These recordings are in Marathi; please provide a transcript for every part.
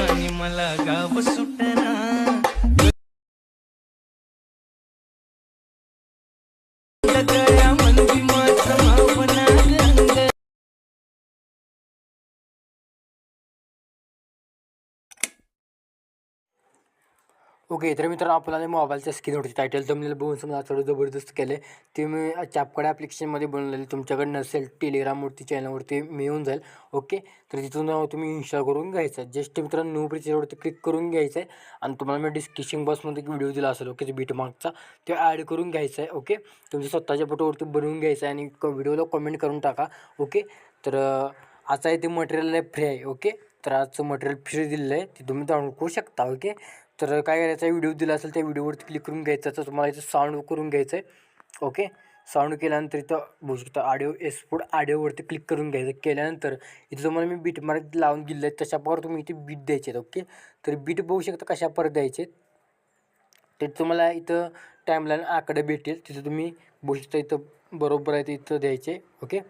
आणि मला ओके तर मित्रांनो आपल्याला मोबाईलच्या स्क्रीनवरती टायटल जमलेलं बघून समजा थोडं जबरदस्त केलं ते मी चॅपकडे ॲप्लिकेशनमध्ये बनवलेलं तुमच्याकडे नसेल टेलिग्रामवरती चॅनलवरती मिळून जाईल. ओके तर तिथून तुम्ही इन्स्टॉल करून घ्यायचं. आहे जस्ट मित्रांनो न्यू ब्रिजवरती क्लिक करून घ्यायचं आहे आणि तुम्हाला मी डिस्क्रिप्शन बॉक्समध्ये एक व्हिडिओ दिला असेल ओके ते बीटमार्कचा ते ॲड करून घ्यायचं आहे ओके तुमच्या स्वतःच्या फोटोवरती बनवून घ्यायचं आहे आणि व्हिडिओला कमेंट करून टाका ओके तर आता आहे ते मटेरियल फ्री आहे ओके तर आजचं मटेरियल फ्री दिलेलं आहे. ते तुम्ही डाउनलोड करू शकता ओके तर काय करायचं आहे व्हिडिओ दिला असेल त्या व्हिडिओवरती क्लिक करून घ्यायचा. तर तुम्हाला इथं साऊंड करून घ्यायचं आहे ओके साऊंड केल्यानंतर इथं बघू शकता ऑडिओ एक्सपोर्ट ऑडिओवरती क्लिक करून घ्यायचं. केल्यानंतर इथं तुम्हाला मी बीट मार्क लावून दिलं आहे तशाप्रकारे तुम्ही इथे बीट द्यायचे आहेत ओके तर बीट बघू शकता कशा परत द्यायचे ते तुम्हाला इथं टाईमलाईन आकडे भेटेल. तिथं तुम्ही बघू शकता इथं बरोबर आहे ते इथं द्यायचे. ओके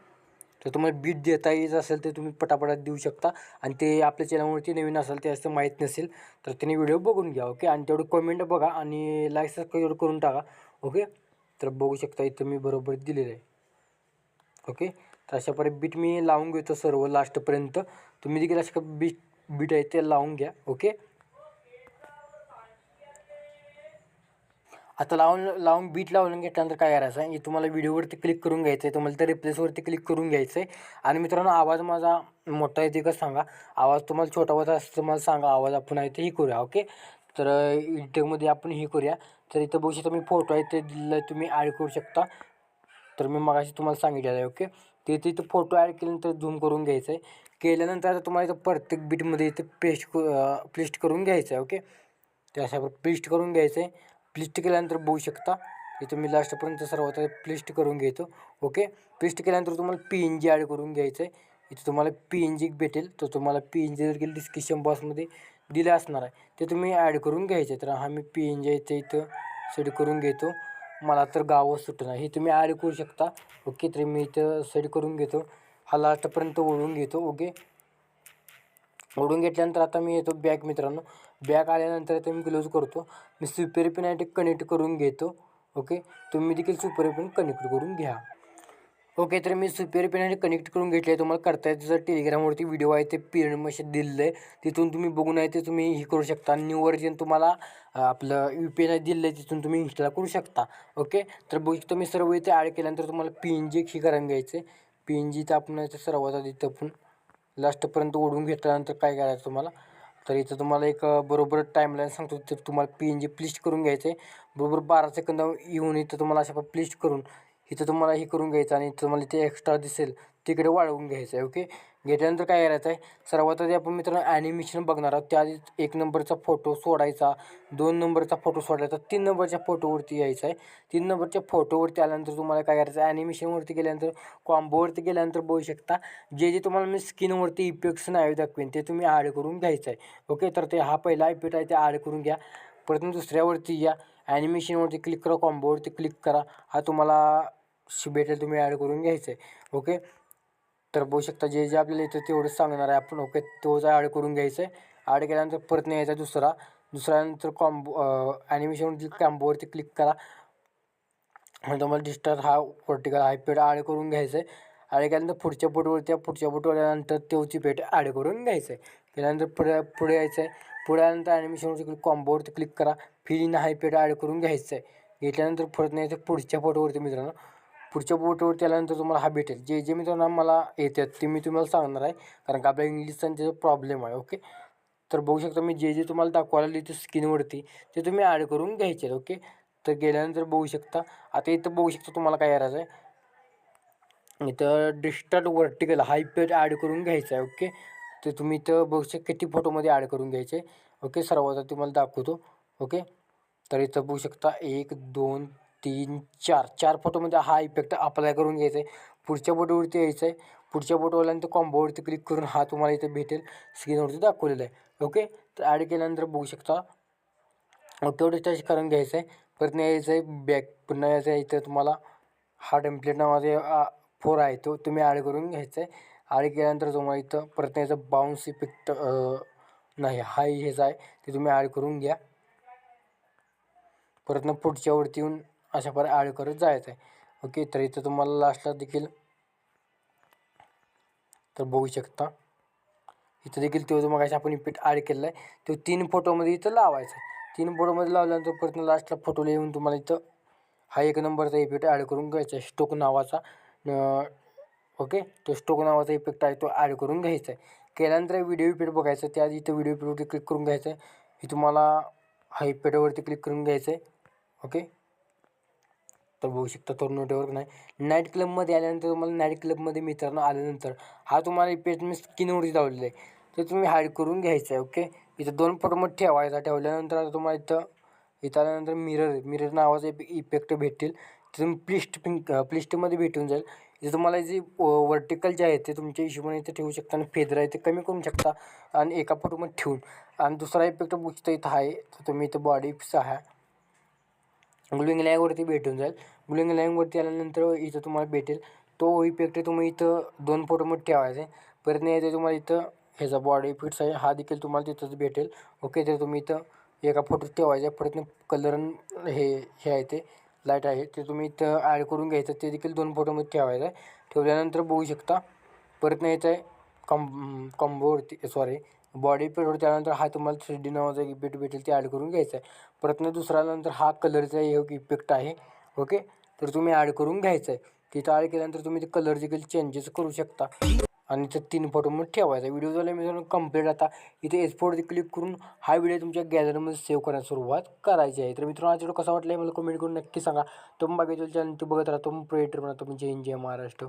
तर तुम्हाला बीट देता येत असेल तर तुम्ही पटापटात देऊ शकता. आणि ते आपल्या चॅनलवरती नवीन असेल ते असं माहीत नसेल तर त्यांनी व्हिडिओ बघून घ्या ओके आणि तेवढं कमेंट बघा आणि लाईक सबस्क्राईब करून टाका ओके तर बघू शकता इथं मी बरोबर दिलेलं आहे. ओके तर अशा प्रकारे बीट मी लावून घेतो सर्व लास्टपर्यंत तुम्ही देखील अशा बीट बीट आहे ते लावून घ्या ओके आता लावून लावून बीट लावून घेतल्यानंतर काय करायचं? आहे तुम्हाला व्हिडिओवरती क्लिक करून घ्यायचं आहे तुम्हाला त्या रिप्लेसवरती क्लिक करून घ्यायचं आहे आणि मित्रांनो आवाज माझा मोठा येते का सांगा? आवाज तुम्हाला छोटा होता असं तुम्हाला सांगा. आवाज आपण आहे ते ही करूया ओके तर एडिटिंगमध्ये आपण हे करूया. तर इथं बघू शकता मी फोटो आहे ते दिलं तुम्ही ॲड करू शकता. तर मी मगाशी तुम्हाला सांगितलेलं आहे ओके ते इथं फोटो ॲड केल्यानंतर झूम करून घ्यायचं आहे केल्यानंतर आता तुम्हाला इथं प्रत्येक बीटमध्ये इथं पेस्ट पेस्ट करून घ्यायचं आहे ओके ते अशा करून घ्यायचं आहे प्लिस्ट केल्यानंतर बघू शकता. इथं मी लास्टपर्यंत सर्वात प्लिस्ट करून घेतो. ओके? प्लिस्ट केल्यानंतर तुम्हाला पी एन जी ॲड करून घ्यायचं आहे इथं तुम्हाला पी एन जी भेटेल. तर तुम्हाला पी एन जी देखील डिस्क्रिप्शन बॉक्समध्ये दिलं असणार आहे. ते तुम्ही ॲड करून घ्यायचे तर हा मी पी एन जी इथे इथं सेट करून घेतो. मला तर गावं सुटणं. हे तुम्ही ॲड करू शकता. ओके? तर मी इथं सेट करून घेतो. हा लास्टपर्यंत ओढून घेतो. ओके? ओढून घेतल्यानंतर आता मी येतो बॅक मित्रांनो. बॅक आल्यानंतर आता मी क्लोज करतो. मी सुपेरी पिन आहे कनेक्ट करून घेतो. ओके तुम्ही देखील सुपेरी पिन कनेक्ट करून घ्या. ओके तर मी सुपेरी पिन कनेक्ट करून घेतले आहे तुम्हाला करता येतं जर टेलिग्रामवरती व्हिडिओ आहे ते पिरियड मशीन दिलेलं आहे तिथून तुम्ही बघून आहे ते तुम्ही हे करू शकता. न्यू वर्जन तुम्हाला आपलं यू पी एन आय दिलं आहे तिथून तुम्ही इन्स्टॉल करू शकता. ओके तर बघू शकतो मी सर्व इथे ॲड केल्यानंतर तुम्हाला पी एन जी ही करायला घ्यायचं आहे पी एन जी तर आपण सर्वात आधी इथं आपण लास्टपर्यंत ओढून घेतल्यानंतर काय करायचं तुम्हाला? तर इथं तुम्हाला एक बरोबर टाईमलाईन सांगतो. तर तुम्हाला पी एन जी प्लिस्ट करून घ्यायचं आहे बरोबर बारा सेकंद येऊन इथं तुम्हाला अशा प्लिस्ट करून इथं तुम्हाला हे करून घ्यायचं आणि इथं तुम्हाला ते एक्स्ट्रा दिसेल तिकडे वाढवून घ्यायचं आहे ओके घेतल्यानंतर काय करायचं आहे सर्वात आधी आपण मित्रांनो ॲनिमेशन बघणार आहोत. त्याआधी एक नंबरचा फोटो सोडायचा. दोन नंबरचा फोटो सोडायचा. तीन नंबरच्या फोटोवरती यायचा आहे तीन नंबरच्या फोटोवरती आल्यानंतर तुम्हाला काय करायचं आहे ॲनिमेशनवरती गेल्यानंतर कॉम्बोवरती गेल्यानंतर बघू शकता. जे जे तुम्हाला मी स्किनवरती इफेक्ट्स नाही दाखवेन ते तुम्ही ॲड करून घ्यायचं आहे ओके तर ते हा पहिला इफेक्ट आहे ते ॲड करून घ्या. परत दुसऱ्यावरती या. ॲनिमेशनवरती क्लिक करा कॉम्बोवरती क्लिक करा. हा तुम्हाला भेटेल तुम्ही ॲड करून घ्यायचं आहे ओके तर बघू शकता जे जे आपल्याला येतं तेवढंच सांगणार आहे आपण. ओके तोच ॲड करून घ्यायचं आहे. ॲड केल्यानंतर परत न्यायचा दुसरा. दुसऱ्यानंतर कॉम्बो ॲनिमेशनवरती कॉम्बोवरती क्लिक करा. म्हणजे तुम्हाला डिस्टर हा वर्टिकल हा पेड ॲड करून घ्यायचं आहे. ॲड केल्यानंतर पुढच्या बोटवरती पुढच्या बोटवल्यानंतर आल्यानंतर तेवची पेट ॲड करून घ्यायचं आहे. केल्यानंतर पुढे पुढे यायचं आहे. पुढे आल्यानंतर ॲनिमेशनवरती क्लिक कॉम्बोवरती क्लिक करा. फिलिंग हाय पेड ॲड करून घ्यायचं आहे. घेतल्यानंतर परत न्यायचं पुढच्या फोटोवरती मित्रांनो. पुढच्या फोटोवरती आल्यानंतर तुम्हाला हा भेटेल. जे जे मित्रांनो मला येतात ते मी तुम्हाला सांगणार आहे. कारण का आपल्या इंग्लिशचा त्याचा प्रॉब्लेम आहे ओके तर बघू शकता मी जे जे तुम्हाला दाखवायला लिहितो स्किनवरती ते तुम्ही ॲड करून घ्यायचे ओके तर गेल्यानंतर बघू शकता. आता इथं बघू शकता तुम्हाला काय करायचं आहे. इथं distort vertical high page add करून घ्यायचं आहे ओके तर तुम्ही इथं बघू शकता किती फोटोमध्ये ॲड करून घ्यायचे ओके सर्वात तुम्हाला दाखवतो ओके तर इथं बघू शकता एक दोन तीन चार चार फोटोमध्ये हा इफेक्ट अप्लाय करून घ्यायचा आहे पुढच्या फोटोवरती यायचं आहे पुढच्या फोटोला तर कॉम्बोवरती क्लिक करून हा तुम्हाला इथं भेटेल. स्क्रीनवरती दाखवलेला आहे. ओके तर ॲड केल्यानंतर बघू शकता. तेवढं टच करून घ्यायचं आहे परत नाही यायचं आहे बॅक पुन्हा यायचं आहे इथं तुम्हाला हा टेम्पलेट नावाचा फोर आहे. तो तुम्ही ॲड करून घ्यायचा आहे ॲड केल्यानंतर तुम्हाला इथं परत यायचं. बाउन्स इफेक्ट नाही. हा हेच आहे. ते तुम्ही ॲड करून घ्या. परतनं पुढच्यावरती येऊन अशा प्रकारे ॲड करत जायचं आहे ओके तर इथं तुम्हाला लास्टला देखील तर बघू शकता. इथं देखील तो जो मगाशी आपण इपीट ॲड केलेला आहे तो तीन फोटोमध्ये इथं लावायचा आहे तीन फोटोमध्ये लावल्यानंतर परत लास्टला फोटोला येऊन तुम्हाला इथं हा एक नंबरचा इफेक्ट ॲड करून घ्यायचा आहे. स्टोक नावाचा ओके तो स्टोक नावाचा इफेक्ट आहे तो ॲड करून घ्यायचा आहे. केल्यानंतर व्हिडिओ इफेक्ट बघायचं त्या इथं व्हिडिओ इफेक्टवरती क्लिक करून घ्यायचं आहे. हे तुम्हाला हा इफेक्टवरती क्लिक करून घ्यायचं आहे. ओके तर बघू शकता तरुण नेटवर्क नाही. नाईट क्लबमध्ये आल्यानंतर तुम्हाला नाईट क्लबमध्ये मित्रांनो आल्यानंतर हा तुम्हाला पेज मी स्किनवरती लावलेला आहे. तर तुम्ही हाईड करून घ्यायचं आहे ओके इथं दोन फोटोमध्ये ठेवायचा ठेवल्यानंतर आता तुम्हाला इथं इथं आल्यानंतर मिरर मिरर नावाचा एक इफेक्ट भेटतील. तुम्ही प्लिस्ट पिंक प्लिस्टमध्ये भेटून जाईल. इथे तुम्हाला जे वर्टिकल जे आहे ते तुमच्या हिशोबाने इथे ठेवू शकता आणि फेदर आहे ते कमी करू शकता आणि एका फोटोमध्ये ठेवून. आणि दुसरा इफेक्ट बघता इथं आहे तर तुम्ही इथं बॉडी आहे ब्लुईंग लँगवरती भेटून जाईल. ब्लुईंग लँगवरती आल्यानंतर इथं तुम्हाला भेटेल. तो इफेक्ट तुम्ही इथं दोन फोटोमध्ये ठेवायचा. आहे परत नाही येते तुम्हाला इथं ह्याचा बॉडी फिट्स आहे हा देखील तुम्हाला तिथंच भेटेल. ओके तर तुम्ही इथं एका फोटोत ठेवायचा. आहे परत कलर हे हे आहे ते लाइट आहे. ते तुम्ही इथं ॲड करून घ्यायचं. ते देखील दोन फोटोमध्ये ठेवायचं. आहे ठेवल्यानंतर बघू शकता. परत नाही आहे कॉम कॉम्बोवरती सॉरी बॉडी पेडवर त्यानंतर हा तुम्हाला थ्री डी नावाचा एक इफेक्ट भेटेल ते ॲड करून घ्यायचा आहे. परत नाही दुसरा नंतर हा कलरचा एक इफेक्ट आहे ओके तर तुम्ही ॲड करून घ्यायचं आहे. तिथं ॲड केल्यानंतर तुम्ही ते कलर देखील चेंजेस करू शकता. आणि ते तीन फोटोमध्ये ठेवायचा व्हिडिओ झाला मित्रांनो कंप्लीट आता इथे एक्सपोर्टवरती क्लिक करून हा व्हिडिओ तुमच्या गॅलरीमध्ये सेव्ह करण्यास सुरुवात करायची आहे. तर मित्रांनो आज व्हिडिओ कसा वाटला मला कमेंट करून नक्की सांगा. तुम्ही बघायचं चॅनल ते बघत राहतो प्रोएटर म्हणा तुम्ही जय हिंद जय महाराष्ट्र.